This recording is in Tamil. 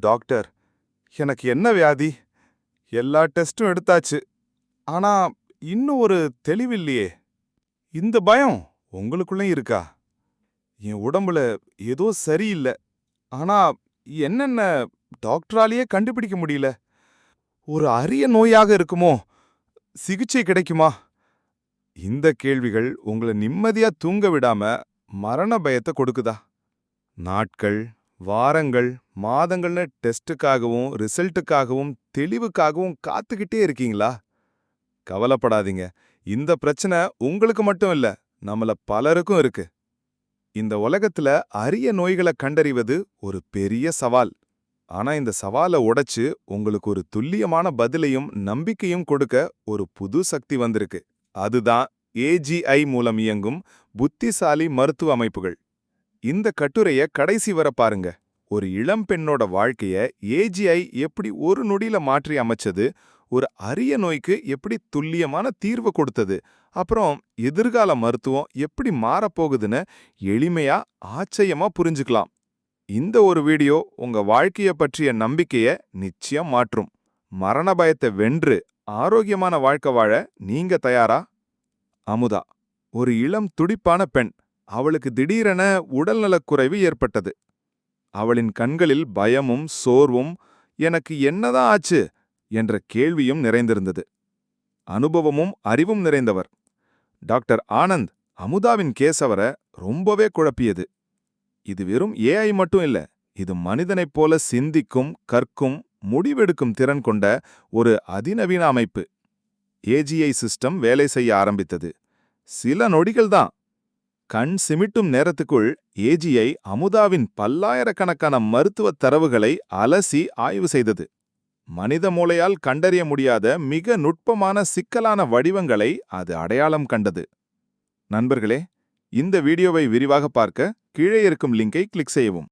டாக்டர் எனக்கு என்ன வியாதி? எல்லா டெஸ்டும் எடுத்தாச்சு. ஆனா இன்னும் ஒரு தெளிவில்லையே இந்த பயம் உங்களுக்குள்ளேயும் இருக்கா? என் உடம்புல ஏதோ சரியில்லை. ஆனா என்னென்ன டாக்டராலேயே கண்டுபிடிக்க முடியல? ஒரு அரிய நோயாக இருக்குமோ? சிகிச்சை கிடைக்குமா? இந்த கேள்விகள் உங்களை நிம்மதியா தூங்க விடாம மரண பயத்தை கொடுக்குதா? நாட்கள் வாரங்கள் மாதங்கள்னு டெஸ்ட்டுக்காகவும் ரிசல்ட்டுக்காகவும் தெளிவுக்காகவும் காத்துக்கிட்டே இருக்கீங்களா? கவலைப்படாதீங்க. இந்த பிரச்சனை உங்களுக்கு மட்டும் இல்ல நம்மள பலருக்கும் இருக்கு. இந்த உலகத்துல அரிய நோய்களை கண்டறிவது ஒரு பெரிய சவால். ஆனா இந்த சவாலை உடைச்சு உங்களுக்கு ஒரு துல்லியமான பதிலையும் நம்பிக்கையும் கொடுக்க ஒரு புது சக்தி வந்திருக்கு. அதுதான் ஏஜிஐ மூலம் இயங்கும் புத்திசாலி மருத்துவ அமைப்புகள். இந்த கட்டுரைய கடைசி வர பாருங்க. ஒரு இளம் பெண்ணோட வாழ்க்கைய ஏஜிஐ எப்படி ஒரு நொடியில மாற்றி அமைச்சது ஒரு அரிய நோய்க்கு எப்படி துல்லியமான தீர்வு கொடுத்தது அப்புறம் எதிர்கால மருத்துவம் எப்படி மாறப்போகுதுன்னு எளிமையா ஆச்சரியமா புரிஞ்சுக்கலாம். இந்த ஒரு வீடியோ உங்க வாழ்க்கைய பற்றிய நம்பிக்கைய நிச்சயம் மாற்றும். மரண பயத்தை வென்று ஆரோக்கியமான வாழ்க்கை வாழ நீங்க தயாரா? அமுதா ஒரு இளம் துடிப்பான பெண். அவளுக்கு திடீரென உடல்நலக்குறைவு ஏற்பட்டது. அவளின் கண்களில் பயமும் சோர்வும் எனக்கு என்னதான் ஆச்சு? என்ற கேள்வியும் நிறைந்திருந்தது. அனுபவமும் அறிவும் நிறைந்தவர். டாக்டர் ஆனந்த் அமுதாவின் கேஸ் அவரை ரொம்பவே குழப்பியது. இது வெறும் ஏஐ மட்டும் இல்ல இது மனிதனைப் போல சிந்திக்கும் கற்கும் முடிவெடுக்கும் திறன் கொண்ட ஒரு அதிநவீன அமைப்பு. ஏஜிஐ சிஸ்டம் வேலை செய்ய ஆரம்பித்தது. சில நொடிகள்தான் கண் சிமிட்டும் நேரத்துக்குள் ஏஜிஐ அமுதாவின் பல்லாயிரக்கணக்கான மருத்துவத் தரவுகளை அலசி ஆய்வு செய்தது. மனித மூளையால் கண்டறிய முடியாத மிக நுட்பமான சிக்கலான வடிவங்களை அது அடையாளம் கண்டது. நண்பர்களே இந்த வீடியோவை விரிவாக பார்க்க கீழே இருக்கும் லிங்கை கிளிக் செய்யவும்.